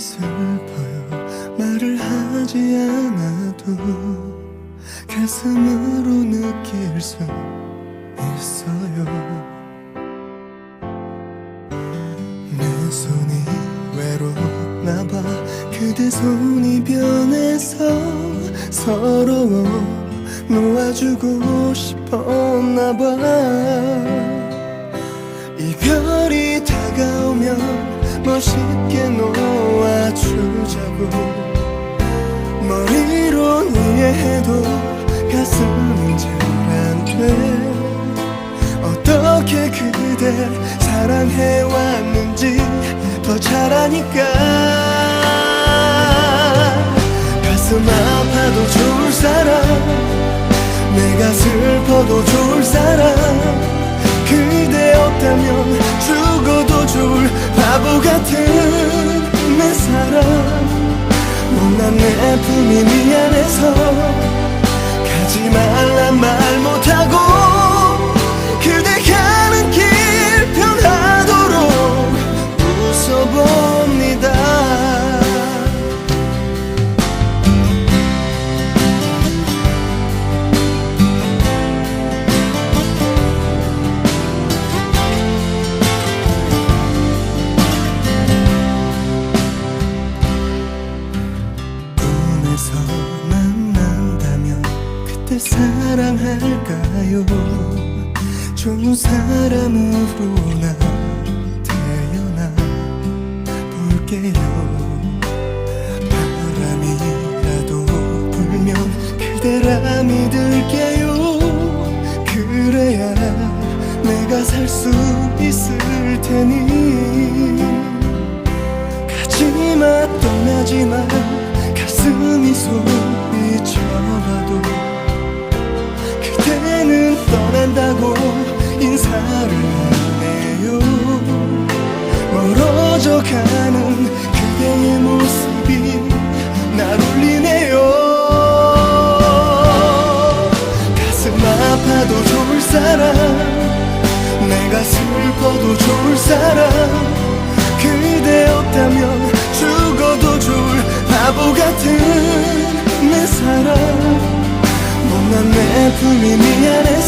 슬퍼요. 말을 하지 않아도 가슴으로 느낄 수 있어요. 내 손이 외롭나 봐. 그대 손이 변해서 서러워 놓아주고 싶었나 봐. 이별이 다가오 놓아주자고 머리론 이해해도 가슴은 잘안 돼. 어떻게 그댈 사랑해왔는지 더잘 아니까. 가슴 아파도 좋을 사람 내가 슬퍼도 좋을 사람. 그대 없다면 죽어도 좋을 바보 같은 내 사랑 못 난내 품이 미안해서 사랑할까요? 좋은 사람으로 나 태어나 볼게요. 바람이라도 불면 그대라 믿을게요. 그래야 내가 살 수 있을 테니 인사를 하네요. 멀어져 가는 그대의 모습이 날 울리네요. 가슴 아파도 좋을 사람 내가 슬퍼도 좋을 사람. 그대 없다면 죽어도 좋을 바보 같은 내 사랑. 못난 내 품이 미안해